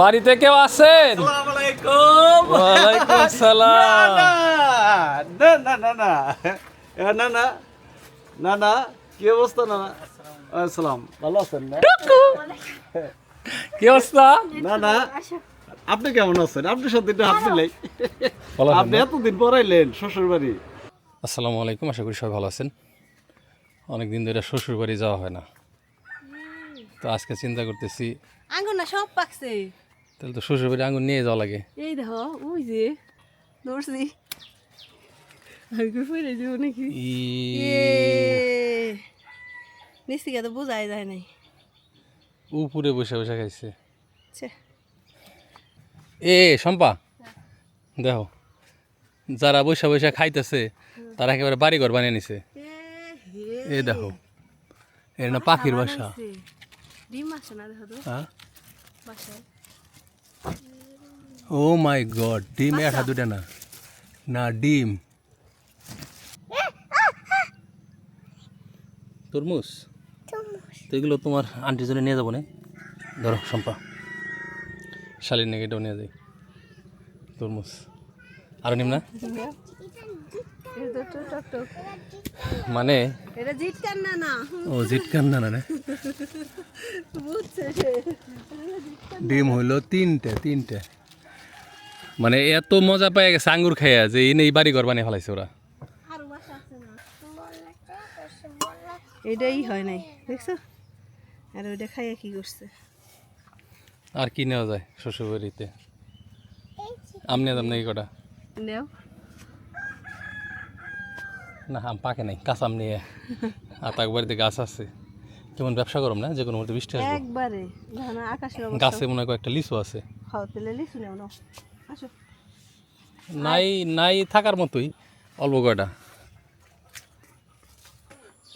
বাড়িতে কেউ আছেন? ওয়ালাইকুম আসসালাম না না না না না না। না না কি অবস্থা না না? আসসালাম ভালো আছেন না? কি অবস্থা? না না আপনি কেমন আছেন? আপনি সাথে একটু হাত দিলেই ভালো আছেন আপনি এতদিন পরাইলেন শ্বশুর বাড়ি আসসালামু আলাইকুম আশা করি সবাই ভালো আছেন। অনেক দিন ধরে শ্বশুর বাড়ি যাওয়া হয় না। তো আজকে চিন্তা করতেছি আঙ্গুর না সব পাকছে। তাহলে তো শ্বশুর বাড়ি আঙুর নিয়ে যাওয়া লাগে। এই দেখো ওই যে ধরছি। আঙ্গুর ফেলে দিব নাকি? নিশ্চিকা তো বোঝাই যায় নাই। উপরে বসে বসে খাইছে। এ শম্পা দেখো যারা বৈশা বৈশা খাইতেছে তারা একেবারে বাড়ি ঘর বানিয়ে নিছে। এ দেখো এর না পাখির বাসা। ডিম আসে না দেখো তো? হ্যাঁ? বাসায়। ও মাই গড ডিম একটা দুটা না। না ডিম। তরমুজ। তো এগুলো তোমার আন্টির জন্য নিয়ে যাব না। ধরো শম্পা। শালির নাকি এটাও নিয়ে যাই। তরমুজ। আরও নিম না? মানে? এটা জিট কান না। না ও জিটকান না না বুঝছে ডিম হইল তিনটে তিনটে। মানে এত মজা পাই গেছে আঙ্গুর খাইয়া যে এই বাড়ি ঘর বানিয়ে ফেলাইছে ওরা। আরও বাসা আছে না। এটাই হয় নাই দেখছ? আর ওইটা খাইয়া কি করছে? আর কি নেওয়া যায় শ্বশুর বাড়িতে আম দাম নাকি কটা? নেও না আম পাকে নাই কাঁচা আম নিয়ে আর তাক বাড়িতে গাছ আছে। কেমন ব্যবসা করম না? যে কোনো মুহূর্তে বৃষ্টি আসবে। একবারে গাছে মনে হয় কয়েকটা লিচু আছে। খাও তেলে লিচু নেও নাও। আসো। নাই নাই থাকার মতোই অল্প কয়টা।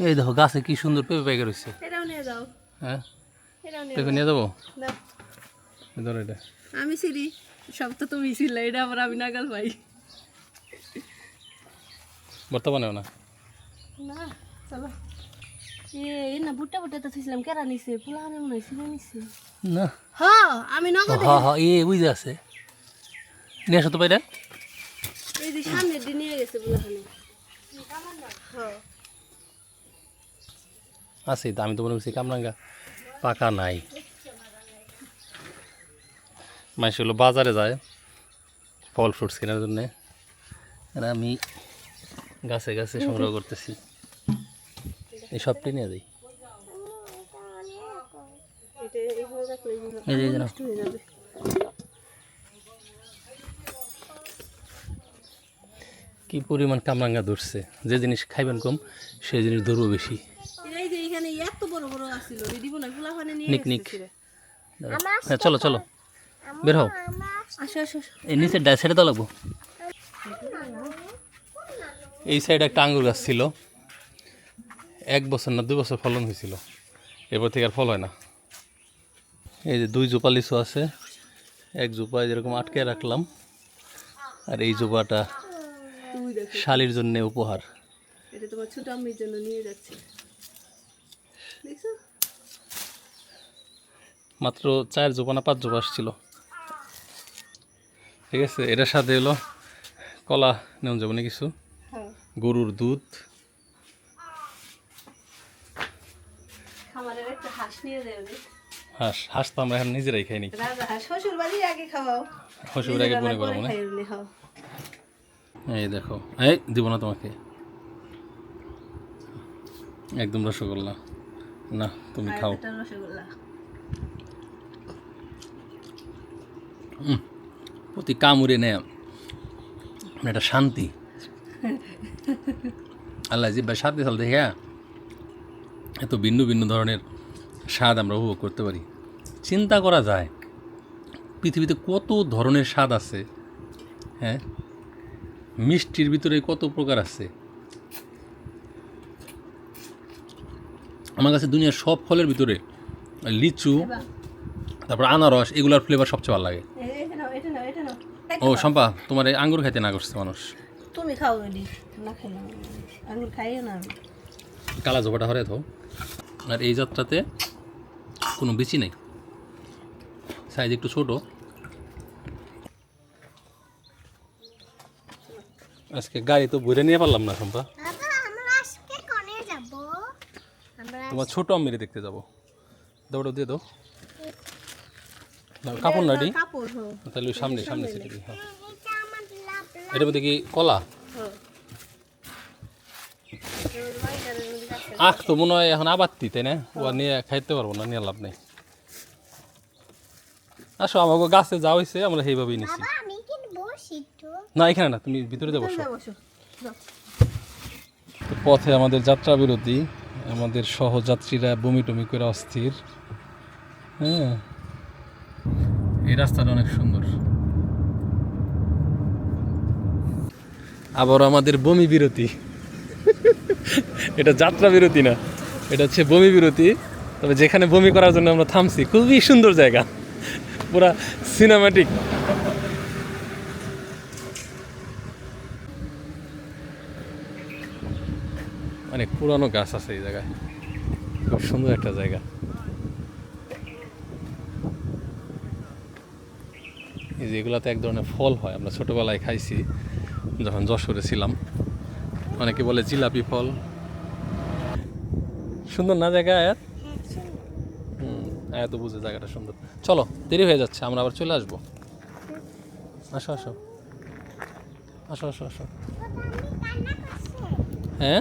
এই দেখো গাছে কি সুন্দর পেঁপে পেকে রয়েছে এটাও নিয়ে যাও। হ্যাঁ? নিয়ে পেঁপে নিয়ে যাব? ধরো এটা। আমি সিরি সব তো তুমি ছিল এটা আবার আমি নাগাল পাই। বর্তমানেও না? না চলো। এ এই না বুট্টা বুট্টা তো থুইছিলাম কেরা নিছে? পোলা আনে মনে হয়েছিল নিছে। না। হ্যাঁ আমি নগদ। হ্যাঁ হ্যাঁ এ বুঝে আছে। নিয়ে আসো তো বাইরে। এই যে সামনের দিন নিয়ে গেছে পোলাখানে হ্যাঁ আছে আমি তো মনে করছি কামরাঙ্গা। পাকা নাই। মানুষ হলো বাজারে যায় ফল ফ্রুটস কেনার জন্যে। আর আমি গাছে গাছে সংগ্রহ করতেছি। এই সবটি নিয়ে যাই। এই যে কি পরিমাণ কামরাঙ্গা ধরছে। যে জিনিস খাইবেন কম সেই জিনিস ধরবো বেশি। হ্যাঁ চলো চলো। বের হও। আসো আসো আসো। এই নিচের ডাই সাইডে তো লাগবো। এই সাইডে একটা আঙ্গুর গাছ ছিল। এক বছর না দুই বছর ফলন হয়েছিল। এরপর থেকে আর ফল হয় না। এই যে দুই জোপা লিচু আছে। এক জোপা যেরকম আটকে রাখলাম। আর এই জোপাটা শালির জন্য উপহার। এটা তোমার ছোট আম্মির জন্য নিয়ে যাচ্ছে। মাত্র চার জোপা না পাঁচ জোপা আসছিল। ঠিক আছে এটার সাথে এলো কলা নেওয়া যাবে না কিছু? গরুর দুধ। খামারের একটা হাঁস নিয়ে যাবে হাঁস হাঁস তো আমরা এখন নিজেরাই রাজা হাঁস শ্বশুর বাড়ি আগে খাওয়াও। শ্বশুর আগে মনে করো মনে এই দেখো এই দিব না তোমাকে। একদম রসগোল্লা। না তুমি খাও। রসগোল্লা। প্রতি কামড়ে নেয় একটা শান্তি। আল্লাহ জিব্বা শান্তি চাল দেখে এত ভিন্ন ভিন্ন ধরনের স্বাদ আমরা উপভোগ করতে পারি। চিন্তা করা যায় পৃথিবীতে কত ধরনের স্বাদ আছে হ্যাঁ? মিষ্টির ভিতরে কত প্রকার আছে? আমার কাছে দুনিয়ার সব ফলের ভিতরে লিচু তারপর আনারস এগুলোর ফ্লেভার সবচেয়ে ভালো লাগে। ও শম্পা তোমার এই আঙ্গুর খাইতে না করছে মানুষ। তুমি খাও না আঙুর খাইও না আমি। কালা জোপাটা হরে তো আর এই যাত্রাতে কোনো বেশি নেই। সাইজ একটু ছোট। আজকে গাড়ি তো ঘুরে নিয়ে পারলাম না সম্পা বাবা আমরা আজকে কনে যাব? আমরা তোমার ছোট আম্মিরে দেখতে যাব। দৌড়ো দিয়ে দাও। কাপড় নাডি কাপড় তাহলে সামনে সামনে সেটা হ্যাঁ। এটার মধ্যে কি কলা? হ্যাঁ। আখ তো মনে হয় এখন আবাত্তি তাই না? ও নিয়ে খাইতে পারব না নিয়ে লাভ নেই। আসো আমাকে গাছে যা হয়েছে আমরা সেইভাবেই সিদ্ধ না এখানে না তুমি ভিতরে যাব বসো। বসো। তো পথে আমাদের যাত্রা বিরতি। আমাদের সহযাত্রীরা বমি টমি করে অস্থির। হ্যাঁ। এই রাস্তাটা অনেক সুন্দর। আবার আমাদের বমি বিরতি। এটা যাত্রা বিরতি না, এটা হচ্ছে বমি বিরতি। তবে যেখানে বমি করার জন্য আমরা থামছি, খুবই সুন্দর জায়গা, পুরা সিনেমাটিক অনেক পুরানো গাছ আছে এই জায়গায়, খুব সুন্দর একটা জায়গা। এই যে এগুলাতে এক ধরনের ফল হয়, আমরা ছোটবেলায় খাইছি। যখন যশোরে ছিলাম, অনেকে বলে জিলাপি ফল। সুন্দর না জায়গা আয়াত? আয়াত বুঝে জায়গাটা সুন্দর। চলো, দেরি হয়ে যাচ্ছে, আমরা আবার চলে আসব। আসো আসো। আসো আসো আসো। হ্যাঁ?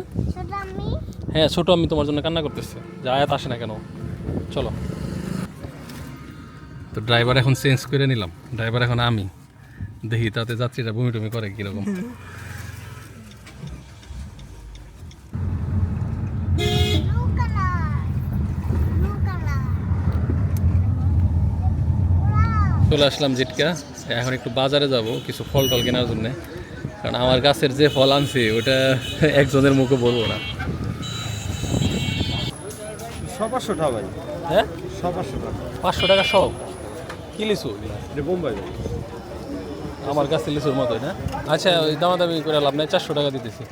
হ্যাঁ ছোট আমি তোমার জন্য কান্না করতেছি। যে আয়াত আসে না কেন? চলো। তো ড্রাইভার এখন চেঞ্জ করে নিলাম। ড্রাইভার এখন আমি। দেখি তাতে যাত্রীরা বমি টমি করে কীরকম। চলে আসলাম জিটকা। এখন একটু বাজারে যাব কিছু ফল টল কেনার জন্য। কারণ আমার গাছের যে ফল আনছি ওটা একজনের মুখে বলব না। সবার টাকা ভাই। হ্যাঁ? সবার টাকা। পাঁচশো টাকা সব? কি লিচু? বোম্বাই আমার কাছে লিচুর মতোই না? আচ্ছা ওই দামাদামি করে লাভ নাই চারশো টাকা দিতেছি।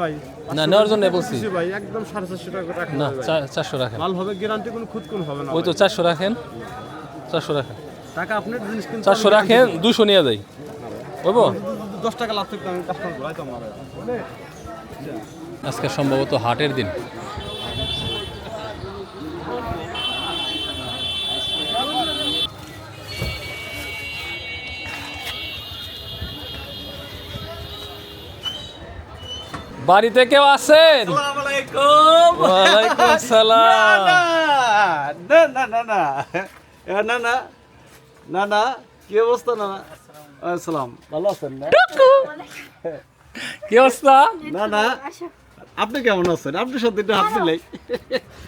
ভাই না নেওয়ার জন্য বলছি। ভাই একদম সাড়ে চারশো টাকা না। চারশো রাখেন। মাল হবে গ্যারান্টি কোনো খুদ কোন হবে না ওই তো চারশো রাখেন চারশো রাখেন। টাকা কিন্তু চারশো রাখেন দুশো নিয়ে যাই। বুঝব দশ টাকা লাভ থাকতে আমি কাস্টমার আজকে সম্ভবত হাটের দিন। বাড়িতে কেউ আছেন ওয়ালাইকুম না না না না না না না না কি অবস্থা না আসসালাম ভালো আছেন না কি অবস্থা না না আপনি কেমন আছেন আপনি সাথে একটু হাত দিলেই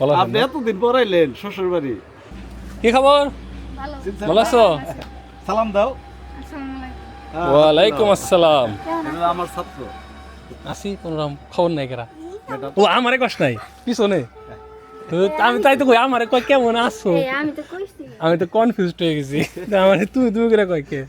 ভালো আপনি? এতদিন পরাইলেন শ্বশুর বাড়ি কি খবর ভালো ভালো আছো সালাম দাও আসসালামু হ্যাঁ, ওয়ালাইকুম আসসালাম আমার ছাত্র আসি কোনোরকম খবর নাই কেরা। ও আমারে কষ্ট নাই। পিছনে। তো আমি তাই তো কই আমারে কয় কেমন আছো? আমি তো কনফিউজ আমি তো কনফিউজড হয়ে গেছি। তা আমারে তুই তুই করে কয় কে?